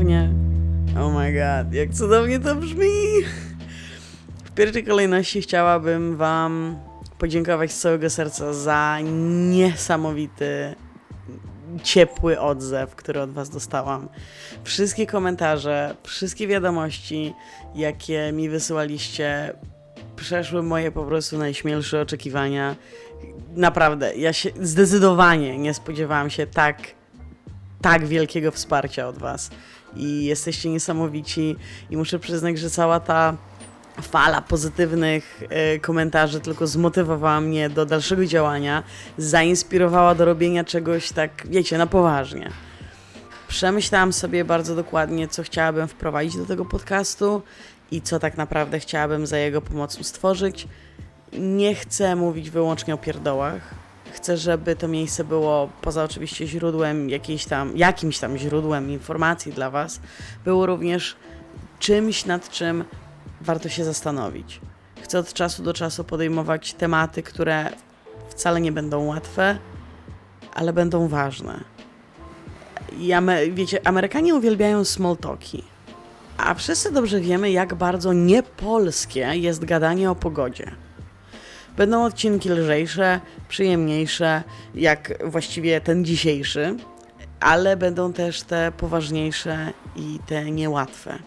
Ponownie. Oh my god, jak cudownie to brzmi! W pierwszej kolejności chciałabym Wam podziękować z całego serca za niesamowity, ciepły odzew, który od Was dostałam. Wszystkie komentarze, wszystkie wiadomości, jakie mi wysyłaliście, przeszły moje po prostu najśmielsze oczekiwania. Naprawdę, ja się zdecydowanie nie spodziewałam się tak tak wielkiego wsparcia od Was. I jesteście niesamowici. I muszę przyznać, że cała ta fala pozytywnych e, komentarzy tylko zmotywowała mnie do dalszego działania, zainspirowała do robienia czegoś tak, wiecie, na poważnie. Przemyślałam sobie bardzo dokładnie, co chciałabym wprowadzić do tego podcastu i co tak naprawdę chciałabym za jego pomocą stworzyć. Nie chcę mówić wyłącznie o pierdołach, Chcę, żeby to miejsce było poza oczywiście źródłem jakiejś tam, jakimś tam źródłem informacji dla Was, było również czymś, nad czym warto się zastanowić. Chcę od czasu do czasu podejmować tematy, które wcale nie będą łatwe, ale będą ważne. I Ame- wiecie, Amerykanie uwielbiają small talki. A wszyscy dobrze wiemy, jak bardzo niepolskie jest gadanie o pogodzie. Będą odcinki lżejsze, przyjemniejsze, jak właściwie ten dzisiejszy, ale będą też te poważniejsze i te niełatwe.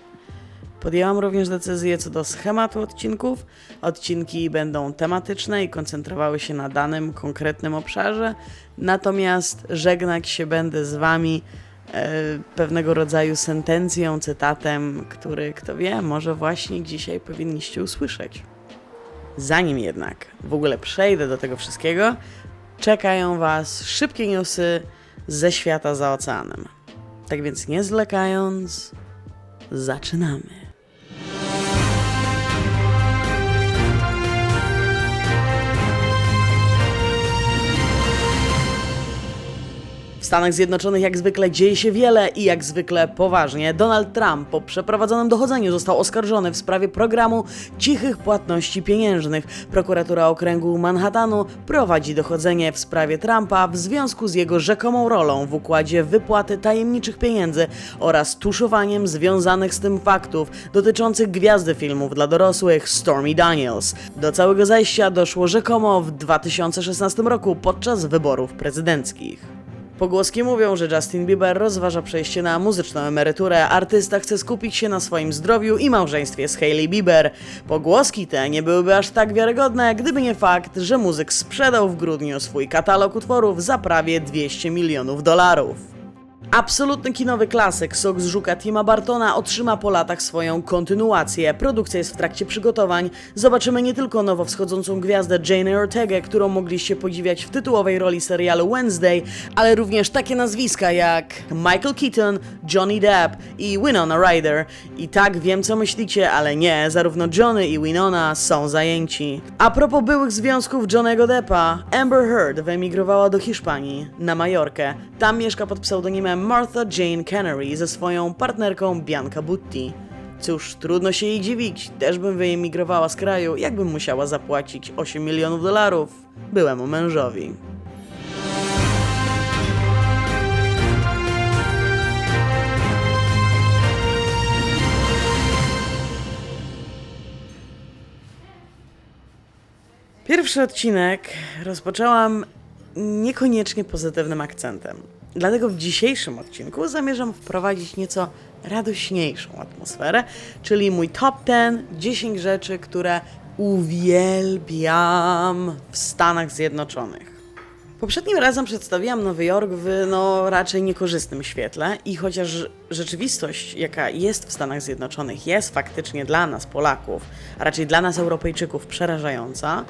Podjęłam również decyzję co do schematu odcinków. Odcinki będą tematyczne i koncentrowały się na danym, konkretnym obszarze, natomiast żegnać się będę z Wami e, pewnego rodzaju sentencją, cytatem, który, kto wie, może właśnie dzisiaj powinniście usłyszeć. Zanim jednak w ogóle przejdę do tego wszystkiego, czekają Was szybkie newsy ze świata za oceanem. Tak więc nie zwlekając, zaczynamy. Stanach Zjednoczonych jak zwykle dzieje się wiele i jak zwykle poważnie. Donald Trump po przeprowadzonym dochodzeniu został oskarżony w sprawie programu cichych płatności pieniężnych. Prokuratura Okręgu Manhattanu prowadzi dochodzenie w sprawie Trumpa w związku z jego rzekomą rolą w układzie wypłaty tajemniczych pieniędzy oraz tuszowaniem związanych z tym faktów dotyczących gwiazdy filmów dla dorosłych Stormy Daniels. Do całego zajścia doszło rzekomo w 2016 roku podczas wyborów prezydenckich. Pogłoski mówią, że Justin Bieber rozważa przejście na muzyczną emeryturę. Artysta chce skupić się na swoim zdrowiu i małżeństwie z Hailey Bieber. Pogłoski te nie byłyby aż tak wiarygodne, gdyby nie fakt, że muzyk sprzedał w grudniu swój katalog utworów za prawie 200 milionów dolarów. Absolutny kinowy klasyk Sok z Żuka Tima Bartona otrzyma po latach swoją kontynuację. Produkcja jest w trakcie przygotowań. Zobaczymy nie tylko nowo wschodzącą gwiazdę Jane Ortega, którą mogliście podziwiać w tytułowej roli serialu Wednesday, ale również takie nazwiska jak Michael Keaton, Johnny Depp i Winona Ryder. I tak wiem co myślicie, ale nie, zarówno Johnny i Winona są zajęci. A propos byłych związków Johnnego Deppa, Amber Heard wyemigrowała do Hiszpanii, na Majorkę. Tam mieszka pod pseudonimem Martha Jane Canary ze swoją partnerką Bianca Butti. Cóż, trudno się jej dziwić, też bym wyemigrowała z kraju, jakbym musiała zapłacić 8 milionów dolarów byłemu mężowi. Pierwszy odcinek rozpoczęłam niekoniecznie pozytywnym akcentem. Dlatego w dzisiejszym odcinku zamierzam wprowadzić nieco radośniejszą atmosferę, czyli mój top 10 10 rzeczy, które uwielbiam w Stanach Zjednoczonych. Poprzednim razem przedstawiłam Nowy Jork w no, raczej niekorzystnym świetle i chociaż rzeczywistość, jaka jest w Stanach Zjednoczonych, jest faktycznie dla nas, Polaków, a raczej dla nas, Europejczyków, przerażająca,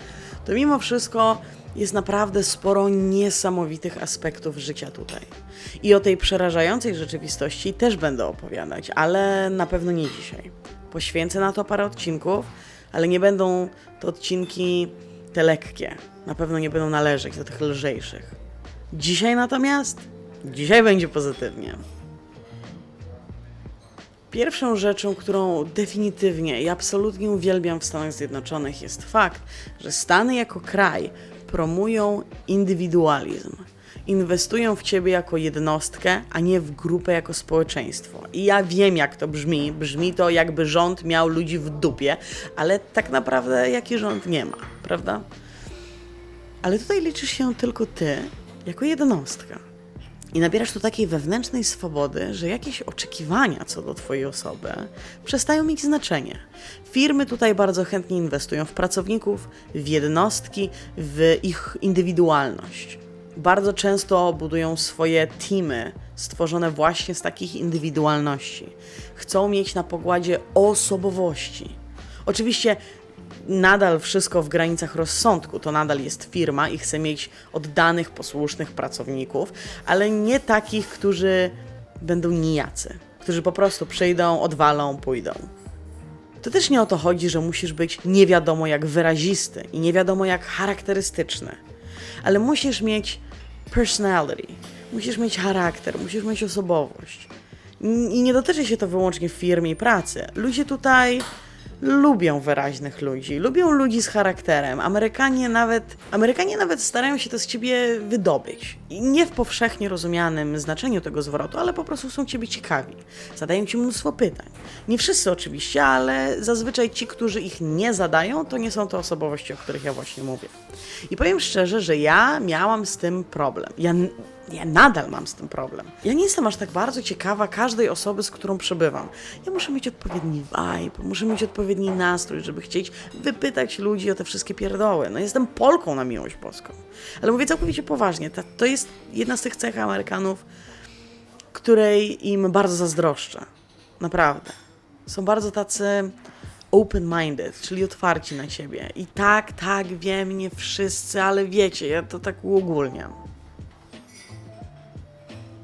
to mimo wszystko jest naprawdę sporo niesamowitych aspektów życia tutaj. I o tej przerażającej rzeczywistości też będę opowiadać, ale na pewno nie dzisiaj. Poświęcę na to parę odcinków, ale nie będą to odcinki te lekkie. Na pewno nie będą należeć do tych lżejszych. Dzisiaj natomiast, dzisiaj będzie pozytywnie. Pierwszą rzeczą, którą definitywnie i absolutnie uwielbiam w Stanach Zjednoczonych jest fakt, że Stany jako kraj promują indywidualizm. inwestują w ciebie jako jednostkę, a nie w grupę jako społeczeństwo. I ja wiem, jak to brzmi. Brzmi to, jakby rząd miał ludzi w dupie, ale tak naprawdę jaki rząd nie ma, prawda? Ale tutaj liczysz się tylko ty, jako jednostka. I nabierasz tu takiej wewnętrznej swobody, że jakieś oczekiwania co do Twojej osoby przestają mieć znaczenie. Firmy tutaj bardzo chętnie inwestują w pracowników, w jednostki, w ich indywidualność. Bardzo często budują swoje teamy stworzone właśnie z takich indywidualności. Chcą mieć na pokładzie osobowości. Oczywiście nadal wszystko w granicach rozsądku. To nadal jest firma i chce mieć oddanych, posłusznych pracowników, ale nie takich, którzy będą nijacy, którzy po prostu przyjdą, odwalą, pójdą. To też nie o to chodzi, że musisz być nie wiadomo jak wyrazisty i nie wiadomo jak charakterystyczny, ale musisz mieć personality, musisz mieć charakter, musisz mieć osobowość. I nie dotyczy się to wyłącznie w firmie i pracy. Ludzie tutaj lubią wyraźnych ludzi, lubią ludzi z charakterem. Amerykanie nawet, Amerykanie nawet starają się to z ciebie wydobyć. I nie w powszechnie rozumianym znaczeniu tego zwrotu, ale po prostu są ciebie ciekawi. Zadają ci mnóstwo pytań. Nie wszyscy oczywiście, ale zazwyczaj ci, którzy ich nie zadają, to nie są to osobowości, o których ja właśnie mówię. I powiem szczerze, że ja miałam z tym problem. Ja ja nadal mam z tym problem. Ja nie jestem aż tak bardzo ciekawa każdej osoby, z którą przebywam. Ja muszę mieć odpowiedni vibe, muszę mieć odpowiedni nastrój, żeby chcieć wypytać ludzi o te wszystkie pierdoły. No jestem Polką na miłość boską. Ale mówię całkowicie poważnie, ta, to jest jedna z tych cech Amerykanów, której im bardzo zazdroszczę. Naprawdę. Są bardzo tacy open-minded, czyli otwarci na siebie. I tak, tak, wiem, nie wszyscy, ale wiecie, ja to tak uogólniam.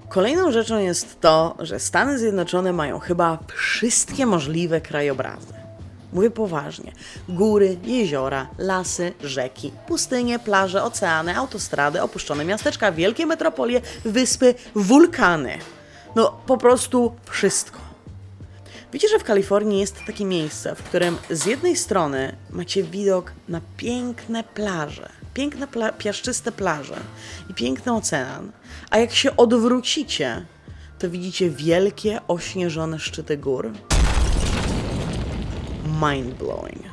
Kolejną rzeczą jest to, że Stany Zjednoczone mają chyba wszystkie możliwe krajobrazy. Mówię poważnie. Góry, jeziora, lasy, rzeki, pustynie, plaże, oceany, autostrady, opuszczone miasteczka, wielkie metropolie, wyspy, wulkany. No po prostu wszystko. Wiecie, że w Kalifornii jest takie miejsce, w którym z jednej strony macie widok na piękne plaże, piękne pla piaszczyste plaże i piękny ocean, a jak się odwrócicie, to widzicie wielkie, ośnieżone szczyty gór. Mind blowing.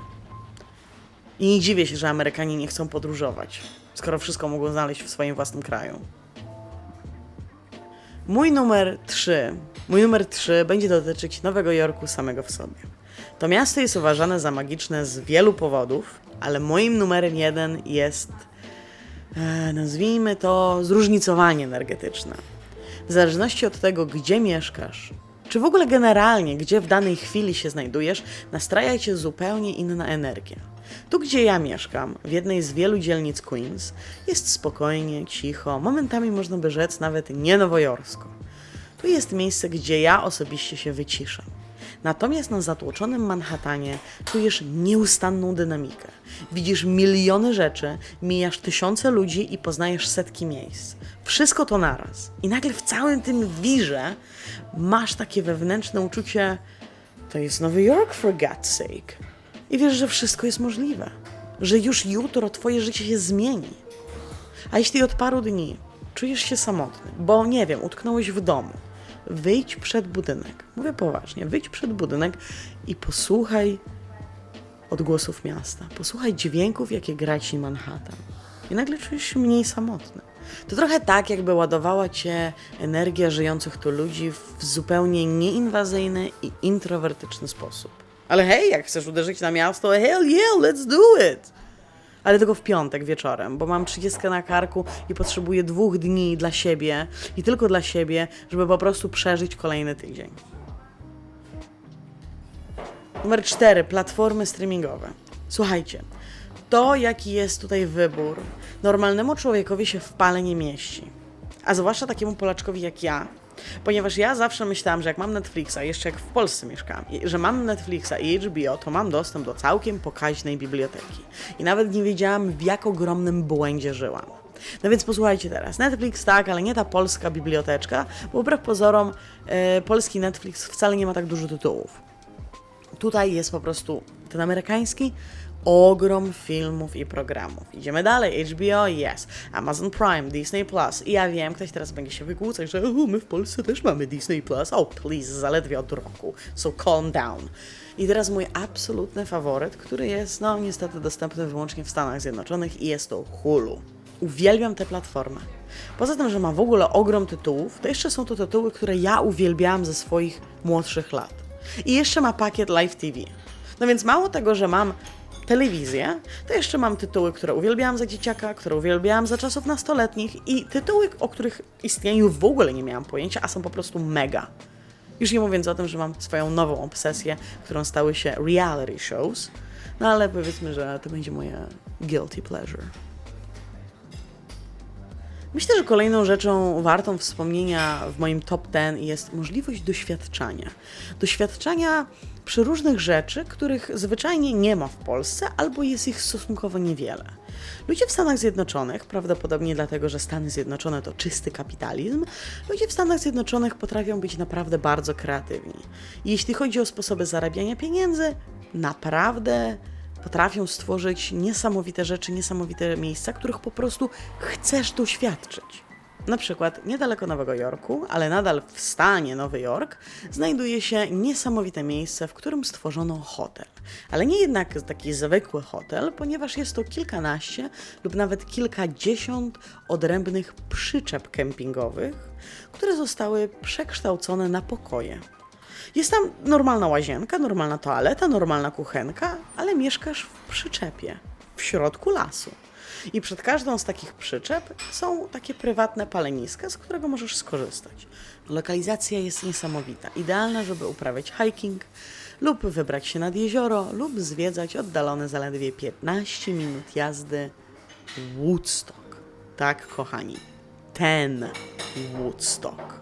I nie dziwię się, że Amerykanie nie chcą podróżować, skoro wszystko mogą znaleźć w swoim własnym kraju. Mój numer 3. Mój numer 3 będzie dotyczyć Nowego Jorku samego w sobie. To miasto jest uważane za magiczne z wielu powodów, ale moim numerem jeden jest, e, nazwijmy to, zróżnicowanie energetyczne. W zależności od tego, gdzie mieszkasz, czy w ogóle generalnie, gdzie w danej chwili się znajdujesz, nastraja cię zupełnie inna energia. Tu, gdzie ja mieszkam, w jednej z wielu dzielnic Queens, jest spokojnie, cicho, momentami można by rzec nawet nie nowojorsko. Tu jest miejsce, gdzie ja osobiście się wyciszam. Natomiast na zatłoczonym Manhattanie czujesz nieustanną dynamikę. Widzisz miliony rzeczy, mijasz tysiące ludzi i poznajesz setki miejsc. Wszystko to naraz. I nagle w całym tym wirze masz takie wewnętrzne uczucie, to jest Nowy Jork for God's sake. I wiesz, że wszystko jest możliwe. Że już jutro twoje życie się zmieni. A jeśli od paru dni czujesz się samotny, bo nie wiem, utknąłeś w domu, wyjdź przed budynek. Mówię poważnie, wyjdź przed budynek i posłuchaj odgłosów miasta. Posłuchaj dźwięków, jakie gra ci Manhattan. I nagle czujesz się mniej samotny. To trochę tak, jakby ładowała cię energia żyjących tu ludzi w zupełnie nieinwazyjny i introwertyczny sposób. Ale hej, jak chcesz uderzyć na miasto, hell yeah, let's do it! Ale tylko w piątek wieczorem, bo mam 30 na karku i potrzebuję dwóch dni dla siebie i tylko dla siebie, żeby po prostu przeżyć kolejny tydzień. Numer 4. Platformy streamingowe. Słuchajcie, to jaki jest tutaj wybór, normalnemu człowiekowi się w pale nie mieści. A zwłaszcza takiemu Polaczkowi jak ja, Ponieważ ja zawsze myślałam, że jak mam Netflixa, jeszcze jak w Polsce mieszkam, i- że mam Netflixa i HBO, to mam dostęp do całkiem pokaźnej biblioteki. I nawet nie wiedziałam, w jak ogromnym błędzie żyłam. No więc posłuchajcie teraz. Netflix tak, ale nie ta polska biblioteczka, bo wbrew pozorom e, polski Netflix wcale nie ma tak dużo tytułów. Tutaj jest po prostu ten amerykański ogrom filmów i programów. Idziemy dalej, HBO, yes, Amazon Prime, Disney Plus. I ja wiem, ktoś teraz będzie się wykłócać, że "O, my w Polsce też mamy Disney Plus. Oh, please, zaledwie od roku, so calm down. I teraz mój absolutny faworyt, który jest, no niestety dostępny wyłącznie w Stanach Zjednoczonych i jest to Hulu. Uwielbiam tę platformę. Poza tym, że ma w ogóle ogrom tytułów, to jeszcze są to tytuły, które ja uwielbiałam ze swoich młodszych lat. I jeszcze ma pakiet Live TV. No więc mało tego, że mam telewizję, to jeszcze mam tytuły, które uwielbiałam za dzieciaka, które uwielbiałam za czasów nastoletnich i tytuły, o których istnieniu w ogóle nie miałam pojęcia, a są po prostu mega. Już nie mówiąc o tym, że mam swoją nową obsesję, którą stały się reality shows, no ale powiedzmy, że to będzie moje guilty pleasure. Myślę, że kolejną rzeczą wartą wspomnienia w moim top 10 jest możliwość doświadczania. Doświadczania przeróżnych rzeczy, których zwyczajnie nie ma w Polsce albo jest ich stosunkowo niewiele. Ludzie w Stanach Zjednoczonych, prawdopodobnie dlatego, że Stany Zjednoczone to czysty kapitalizm, ludzie w Stanach Zjednoczonych potrafią być naprawdę bardzo kreatywni. Jeśli chodzi o sposoby zarabiania pieniędzy, naprawdę potrafią stworzyć niesamowite rzeczy, niesamowite miejsca, których po prostu chcesz doświadczyć. Na przykład niedaleko Nowego Jorku, ale nadal w stanie Nowy Jork, znajduje się niesamowite miejsce, w którym stworzono hotel. Ale nie jednak taki zwykły hotel, ponieważ jest to kilkanaście lub nawet kilkadziesiąt odrębnych przyczep kempingowych, które zostały przekształcone na pokoje. Jest tam normalna łazienka, normalna toaleta, normalna kuchenka, ale mieszkasz w przyczepie, w środku lasu. I przed każdą z takich przyczep są takie prywatne paleniska, z którego możesz skorzystać. Lokalizacja jest niesamowita, idealna, żeby uprawiać hiking lub wybrać się nad jezioro lub zwiedzać oddalone zaledwie 15 minut jazdy Woodstock. Tak, kochani, ten Woodstock.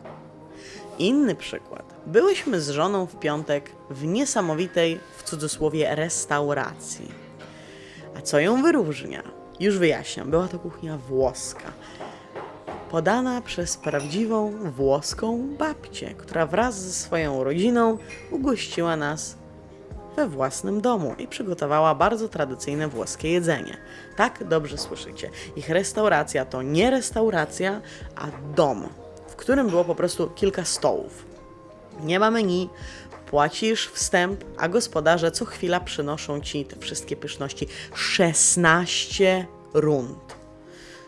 Inny przykład. Byłyśmy z żoną w piątek w niesamowitej, w cudzysłowie, restauracji. A co ją wyróżnia? Już wyjaśniam, była to kuchnia włoska. Podana przez prawdziwą włoską babcię, która wraz ze swoją rodziną ugościła nas we własnym domu i przygotowała bardzo tradycyjne włoskie jedzenie. Tak, dobrze słyszycie. Ich restauracja to nie restauracja, a dom, w którym było po prostu kilka stołów. Nie ma menu, płacisz wstęp, a gospodarze co chwila przynoszą ci te wszystkie pyszności. 16 rund.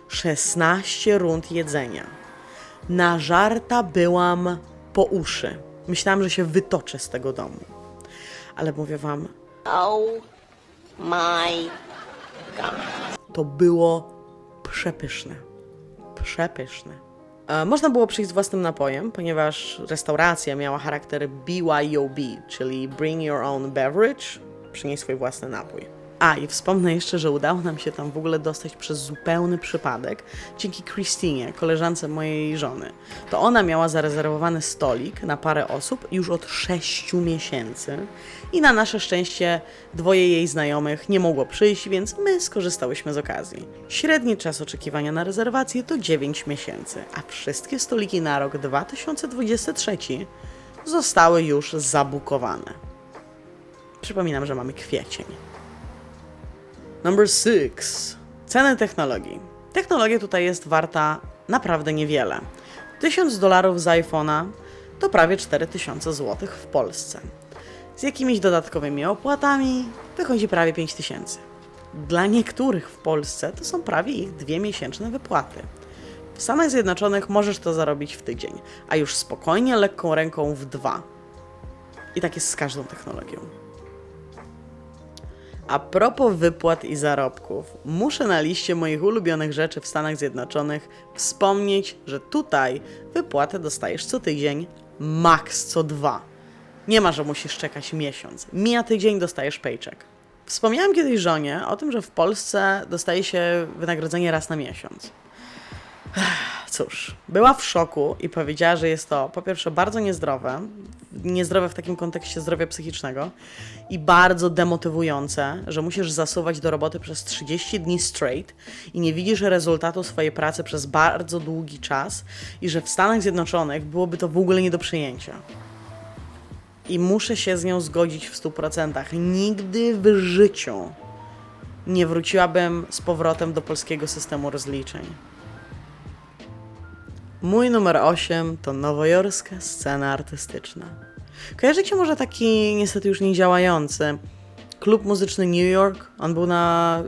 16 rund jedzenia. Nażarta byłam po uszy. Myślałam, że się wytoczę z tego domu. Ale mówię wam, Oh my to było przepyszne. Przepyszne. E, Można było przyjść z własnym napojem, ponieważ restauracja miała charakter BYOB, czyli Bring Your Own Beverage, przynieś swój własny napój. A, i wspomnę jeszcze, że udało nam się tam w ogóle dostać przez zupełny przypadek dzięki Christinie, koleżance mojej żony. To ona miała zarezerwowany stolik na parę osób już od 6 miesięcy i na nasze szczęście dwoje jej znajomych nie mogło przyjść, więc my skorzystałyśmy z okazji. Średni czas oczekiwania na rezerwację to 9 miesięcy, a wszystkie stoliki na rok 2023 zostały już zabukowane. Przypominam, że mamy kwiecień. Number six. Ceny technologii. Technologia tutaj jest warta naprawdę niewiele. 1000 dolarów z iPhone'a to prawie 4000 zł w Polsce. Z jakimiś dodatkowymi opłatami wychodzi prawie 5000. Dla niektórych w Polsce to są prawie ich dwie miesięczne wypłaty. W Stanach Zjednoczonych możesz to zarobić w tydzień, a już spokojnie lekką ręką w dwa. I tak jest z każdą technologią. A propos wypłat i zarobków, muszę na liście moich ulubionych rzeczy w Stanach Zjednoczonych wspomnieć, że tutaj wypłatę dostajesz co tydzień, maks co dwa. Nie ma, że musisz czekać miesiąc. Mija tydzień, dostajesz paycheck. Wspomniałam kiedyś żonie o tym, że w Polsce dostaje się wynagrodzenie raz na miesiąc. Cóż, była w szoku i powiedziała, że jest to po pierwsze bardzo niezdrowe, niezdrowe w takim kontekście zdrowia psychicznego i bardzo demotywujące, że musisz zasuwać do roboty przez 30 dni straight i nie widzisz rezultatu swojej pracy przez bardzo długi czas i że w Stanach Zjednoczonych byłoby to w ogóle nie do przyjęcia. I muszę się z nią zgodzić w 100%. Nigdy w życiu nie wróciłabym z powrotem do polskiego systemu rozliczeń. Mój numer 8 to nowojorska scena artystyczna. Kojarzycie może taki niestety już niedziałający klub muzyczny New York? On był na,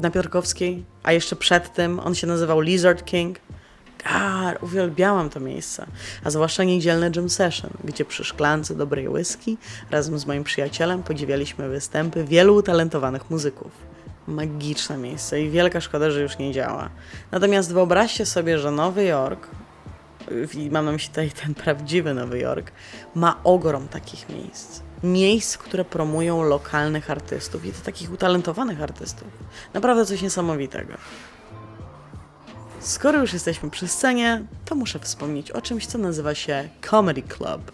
na Piotrkowskiej, a jeszcze przed tym on się nazywał Lizard King. God, uwielbiałam to miejsce, a zwłaszcza niedzielny jam session, gdzie przy szklance dobrej whisky razem z moim przyjacielem podziwialiśmy występy wielu utalentowanych muzyków. Magiczne miejsce i wielka szkoda, że już nie działa. Natomiast wyobraźcie sobie, że Nowy Jork, i mam na myśli tutaj ten prawdziwy Nowy Jork, ma ogrom takich miejsc. Miejsc, które promują lokalnych artystów i to takich utalentowanych artystów. Naprawdę coś niesamowitego. Skoro już jesteśmy przy scenie, to muszę wspomnieć o czymś, co nazywa się Comedy Club.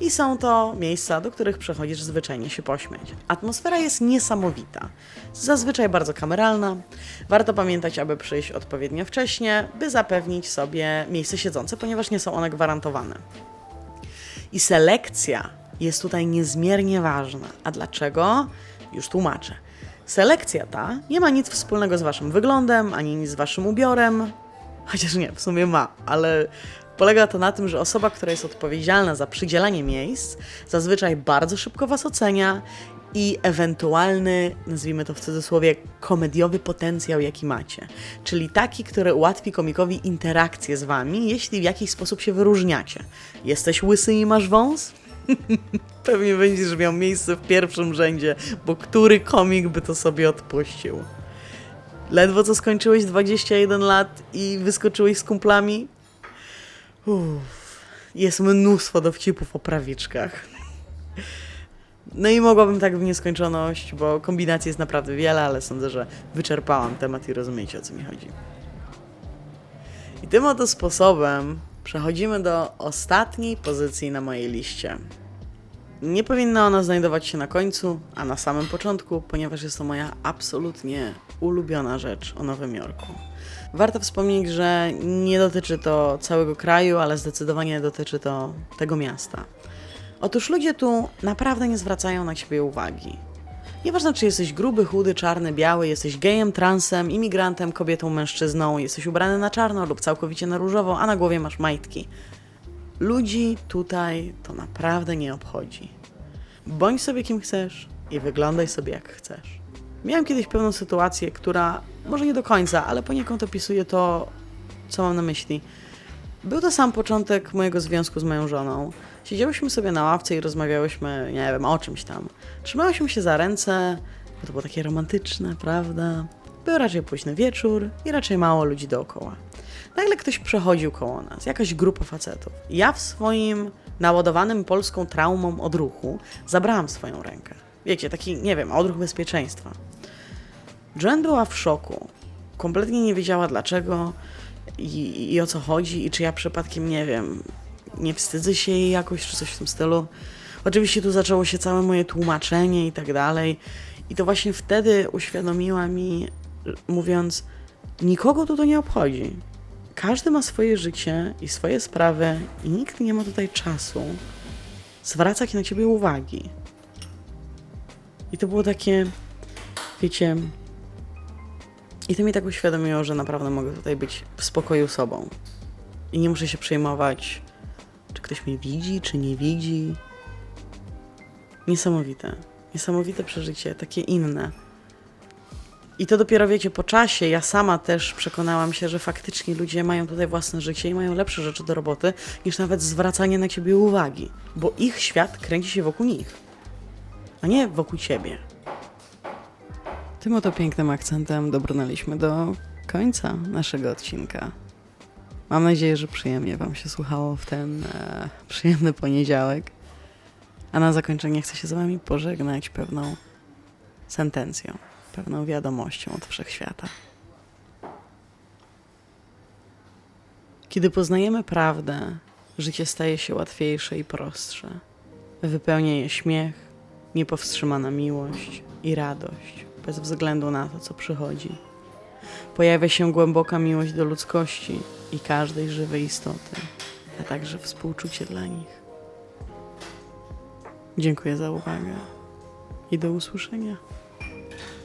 I są to miejsca, do których przechodzisz zwyczajnie się pośmiać. Atmosfera jest niesamowita, zazwyczaj bardzo kameralna. Warto pamiętać, aby przyjść odpowiednio wcześnie, by zapewnić sobie miejsce siedzące, ponieważ nie są one gwarantowane. I selekcja jest tutaj niezmiernie ważna. A dlaczego? Już tłumaczę. Selekcja ta nie ma nic wspólnego z waszym wyglądem, ani nic z waszym ubiorem. Chociaż nie, w sumie ma, ale polega to na tym, że osoba, która jest odpowiedzialna za przydzielanie miejsc, zazwyczaj bardzo szybko was ocenia i ewentualny, nazwijmy to w cudzysłowie, komediowy potencjał, jaki macie. Czyli taki, który ułatwi komikowi interakcję z wami, jeśli w jakiś sposób się wyróżniacie. Jesteś łysy i masz wąs? Pewnie będziesz miał miejsce w pierwszym rzędzie, bo który komik by to sobie odpuścił? Ledwo co skończyłeś 21 lat i wyskoczyłeś z kumplami? Uff, jest mnóstwo dowcipów o prawiczkach. No i mogłabym tak w nieskończoność, bo kombinacji jest naprawdę wiele, ale sądzę, że wyczerpałam temat i rozumiecie o co mi chodzi. I tym oto sposobem przechodzimy do ostatniej pozycji na mojej liście. Nie powinna ona znajdować się na końcu, a na samym początku, ponieważ jest to moja absolutnie ulubiona rzecz o Nowym Jorku. Warto wspomnieć, że nie dotyczy to całego kraju, ale zdecydowanie dotyczy to tego miasta. Otóż ludzie tu naprawdę nie zwracają na ciebie uwagi. Nieważne, czy jesteś gruby, chudy, czarny, biały, jesteś gejem, transem, imigrantem, kobietą, mężczyzną, jesteś ubrany na czarno lub całkowicie na różowo, a na głowie masz majtki. Ludzi tutaj to naprawdę nie obchodzi. Bądź sobie kim chcesz i wyglądaj sobie jak chcesz. Miałem kiedyś pewną sytuację, która może nie do końca, ale poniekąd opisuje to, co mam na myśli. Był to sam początek mojego związku z moją żoną. Siedziałyśmy sobie na ławce i rozmawiałyśmy, nie wiem, o czymś tam. Trzymałyśmy się za ręce, bo to było takie romantyczne, prawda? Był raczej późny wieczór i raczej mało ludzi dookoła. Nagle ktoś przechodził koło nas, jakaś grupa facetów. Ja w swoim naładowanym polską traumą odruchu zabrałam swoją rękę. Wiecie, taki, nie wiem, odruch bezpieczeństwa. Jen była w szoku. Kompletnie nie wiedziała dlaczego i, i o co chodzi, i czy ja przypadkiem, nie wiem, nie wstydzę się jej jakoś, czy coś w tym stylu. Oczywiście tu zaczęło się całe moje tłumaczenie i tak dalej. I to właśnie wtedy uświadomiła mi, mówiąc, nikogo tu to nie obchodzi. Każdy ma swoje życie i swoje sprawy i nikt nie ma tutaj czasu zwracać na ciebie uwagi. I to było takie, wiecie, i to mi tak uświadomiło, że naprawdę mogę tutaj być w spokoju sobą. I nie muszę się przejmować, czy ktoś mnie widzi, czy nie widzi. Niesamowite. Niesamowite przeżycie, takie inne. I to dopiero wiecie, po czasie ja sama też przekonałam się, że faktycznie ludzie mają tutaj własne życie i mają lepsze rzeczy do roboty niż nawet zwracanie na ciebie uwagi, bo ich świat kręci się wokół nich, a nie wokół ciebie. Tym oto pięknym akcentem dobrnęliśmy do końca naszego odcinka. Mam nadzieję, że przyjemnie Wam się słuchało w ten e, przyjemny poniedziałek. A na zakończenie chcę się z Wami pożegnać pewną sentencją, pewną wiadomością od wszechświata. Kiedy poznajemy prawdę, życie staje się łatwiejsze i prostsze. Wypełnia je śmiech, niepowstrzymana miłość i radość, bez względu na to, co przychodzi. Pojawia się głęboka miłość do ludzkości i każdej żywej istoty, a także współczucie dla nich. Dziękuję za uwagę i do usłyszenia.